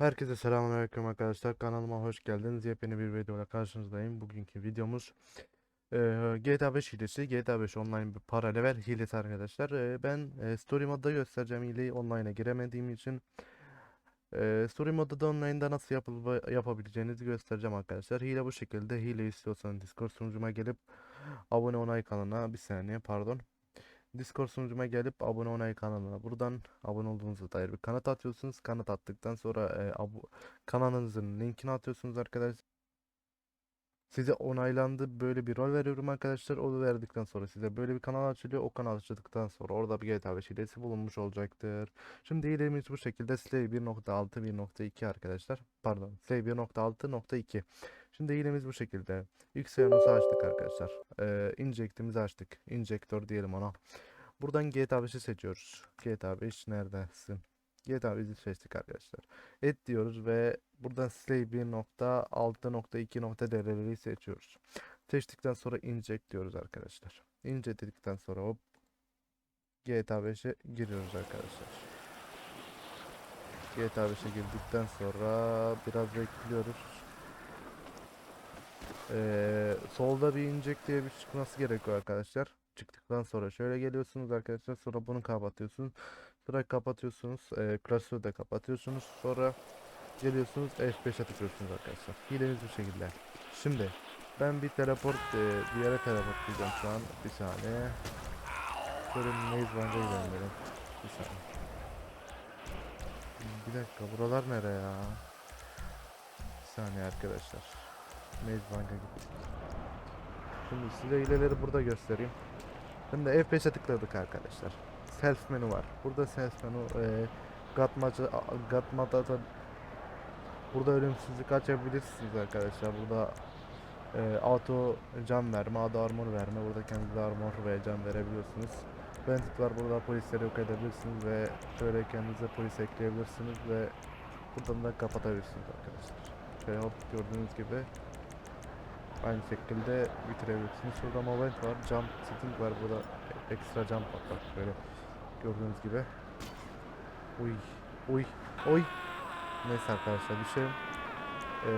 Herkese selamünaleyküm arkadaşlar. Kanalıma hoş geldiniz. Yepyeni bir videoyla karşınızdayım. Bugünkü videomuz eee, GTA 5 hilesi. GTA 5 online bir para level hilesi arkadaşlar. Eee, ben eee, story modda göstereceğim hileyi online'a giremediğim için. Eee, story modda da online'da nasıl yapıl yapabileceğinizi göstereceğim arkadaşlar. Hile bu şekilde. Hile istiyorsanız Discord sunucuma gelip abone onay kanalına bir saniye pardon. Discord sunucuma gelip abone onay kanalına buradan abone olduğunuza dair bir kanıt atıyorsunuz. Kanıt attıktan sonra e, kanalınızın linkini atıyorsunuz arkadaşlar. Size onaylandı böyle bir rol veriyorum arkadaşlar. O verdikten sonra size böyle bir kanal açılıyor. O kanal açıldıktan sonra orada bir GTA 5 hilesi bulunmuş olacaktır. Şimdi hilemiz bu şekilde Slay 1.6 1.2 arkadaşlar. Pardon Slay 1.6.2 Şimdi hilemiz bu şekilde. Xenos'u açtık arkadaşlar. Ee, inject'imizi açtık. Injektör diyelim ona. Buradan GTA 5'i seçiyoruz. GTA 5 neredesin? GTA 5'i seçtik arkadaşlar. Et diyoruz ve buradan Slay 1.6.2.dl'leri seçiyoruz. Seçtikten sonra inject diyoruz arkadaşlar. Inject dedikten sonra hop GTA 5'e giriyoruz arkadaşlar. GTA 5'e girdikten sonra biraz bekliyoruz. Ee, solda bir inject diye bir çıkması gerekiyor arkadaşlar. Çıktıktan sonra şöyle geliyorsunuz arkadaşlar. Sonra bunu kapatıyorsunuz. Sonra kapatıyorsunuz. E, klasörü de kapatıyorsunuz. Sonra geliyorsunuz F5'e tıklıyorsunuz arkadaşlar. Hileniz bu şekilde. Şimdi ben bir teleport e, bir yere teleport diyeceğim şu an. Bir saniye. Şöyle Maze Bank'a gidelim. Bir saniye. Bir dakika buralar nere ya? Bir saniye arkadaşlar. Maze Bank'a gittik. Şimdi size hileleri burada göstereyim. Şimdi F5'e tıkladık arkadaşlar. Self menü var. Burada self menü e, Gatmacı Gatmada da burada ölümsüzlük açabilirsiniz arkadaşlar. Burada e, auto can verme, auto armor verme. Burada kendinize armor ve can verebiliyorsunuz. Bandit var burada polisleri yok edebilirsiniz ve şöyle kendinize polis ekleyebilirsiniz ve buradan da kapatabilirsiniz arkadaşlar. Şöyle hop gördüğünüz gibi aynı şekilde bitirebilirsiniz. Şurada moment var, jump setting var burada ekstra jump var böyle gördüğünüz gibi. Uy, uy, oy. Neyse arkadaşlar düşelim. Ee,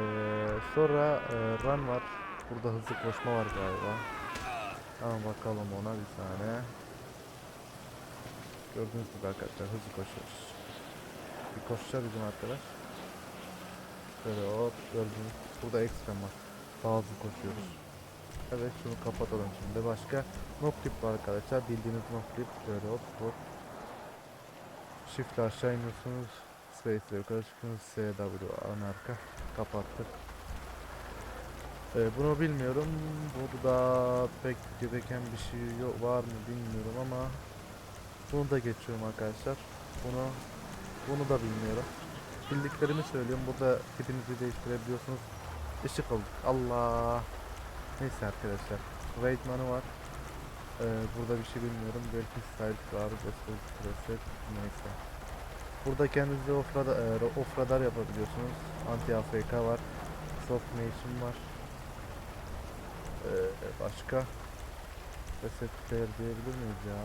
sonra e, run var. Burada hızlı koşma var galiba. Tamam bakalım ona bir saniye. Gördüğünüz gibi arkadaşlar hızlı koşuyoruz. Bir koşacağız bizim arkadaş. Böyle hop gördüğünüz burada ekstra var. Daha koşuyoruz. Evet şunu kapatalım şimdi. Başka noclip var arkadaşlar. Bildiğiniz noclip. Böyle hop hop. Shift aşağı iniyorsunuz. Space ile yukarı çıkıyorsunuz. SW ön arka. Kapattık. Ee, bunu bilmiyorum. Burada pek gereken bir şey yok, var mı bilmiyorum ama bunu da geçiyorum arkadaşlar. Bunu bunu da bilmiyorum. Bildiklerimi söylüyorum. Burada tipinizi değiştirebiliyorsunuz. Işık olduk. Allah. Neyse arkadaşlar. Raid manı var. Ee, burada bir şey bilmiyorum. Belki style var. Preset. Neyse. Burada kendinize off radar, e, off radar yapabiliyorsunuz. Anti AFK var. Soft nation var. Ee, başka reset player diyebilir miyiz ya?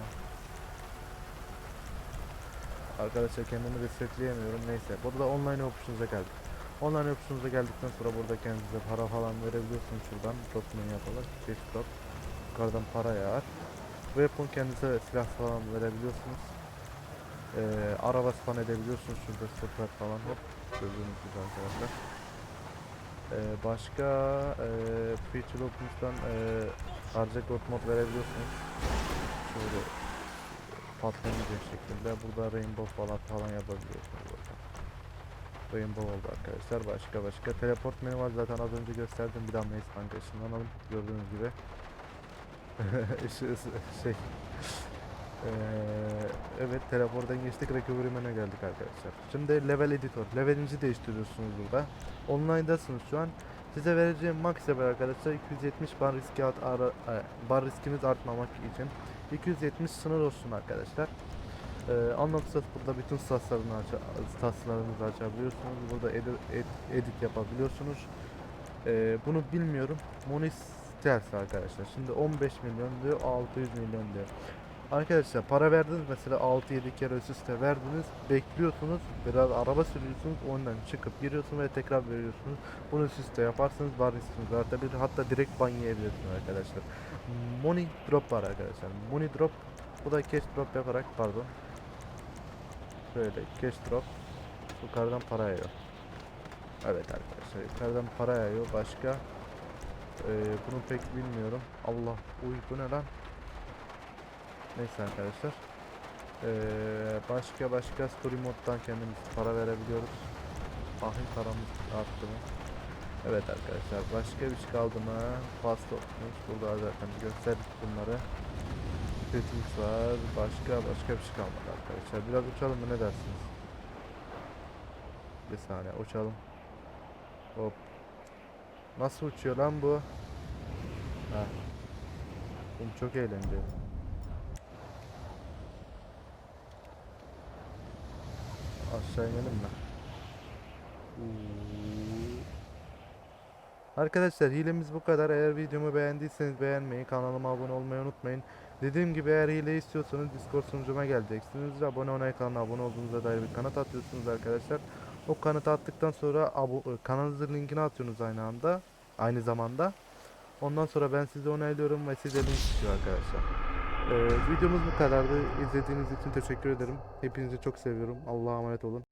Arkadaşlar kendimi resetleyemiyorum. Neyse. Burada online options'a geldik. Online options'a geldikten sonra burada kendinize para falan verebiliyorsunuz şuradan. Drop menü yapalım. Shift drop. Yukarıdan para yağar. Weapon kendinize silah falan verebiliyorsunuz. Ee, araba span edebiliyorsunuz. Şurada stoper falan hop. Gördüğünüz gibi arkadaşlar. Ee, başka e, feature options'tan e, harcak god mod verebiliyorsunuz. Şöyle patlamayacak şekilde. Burada rainbow falan falan yapabiliyorsunuz. Rainbow oldu arkadaşlar. Başka başka teleport menü var zaten az önce gösterdim. Bir daha Maze Bank ışınlanalım. Gördüğünüz gibi. Şey. Eee, evet teleporttan geçtik. Recovery menü'ne geldik arkadaşlar. Şimdi level editor. Levelinizi değiştiriyorsunuz burada. Online'dasınız şu an. Size vereceğim max level arkadaşlar 270 bar riski at, ara, e, bar riskiniz artmamak için 270 sınır olsun arkadaşlar. Ee, Unlocksat burada bütün statslarını aça, statslarınızı açabiliyorsunuz. Burada edit, ed- edit yapabiliyorsunuz. Ee, bunu bilmiyorum. Monis Stealth arkadaşlar. Şimdi 15 milyon diyor, 600 milyon diyor. Arkadaşlar para verdiniz mesela 6-7 kere üst üste verdiniz. Bekliyorsunuz. Biraz araba sürüyorsunuz. Ondan çıkıp giriyorsunuz ve tekrar veriyorsunuz. Bunu üst üste yaparsanız riskiniz artabilir. Hatta direkt ban yiyebilirsiniz arkadaşlar. Money drop var arkadaşlar. Money drop bu da cash drop yaparak pardon. Şöyle cash drop yukarıdan para yağıyor. Evet arkadaşlar yukarıdan para yağıyor. Başka ee, bunu pek bilmiyorum. Allah uy bu ne lan? Neyse arkadaşlar. Ee, başka başka story moddan kendimiz para verebiliyoruz. Ahim paramız arttı mı? Evet arkadaşlar başka bir şey kaldı mı? Fast olmuş. Burada zaten gösterdik bunları. Settings var. Başka başka bir şey kalmadı arkadaşlar. Biraz uçalım mı ne dersiniz? Bir saniye uçalım. Hop. Nasıl uçuyor lan bu? Ha. Oğlum çok eğlenceli. Aşağı inelim mi? Arkadaşlar hilemiz bu kadar. Eğer videomu beğendiyseniz beğenmeyi, kanalıma abone olmayı unutmayın. Dediğim gibi eğer hile istiyorsanız Discord sunucuma geleceksiniz. Abone olmayı kanala abone olduğunuzda dair bir kanıt atıyorsunuz arkadaşlar. O kanıtı attıktan sonra abo- kanalınızın linkini atıyorsunuz aynı anda. Aynı zamanda. Ondan sonra ben sizi onaylıyorum ve size link çıkıyor arkadaşlar. Ee, videomuz bu kadardı. İzlediğiniz için teşekkür ederim. Hepinizi çok seviyorum. Allah'a emanet olun.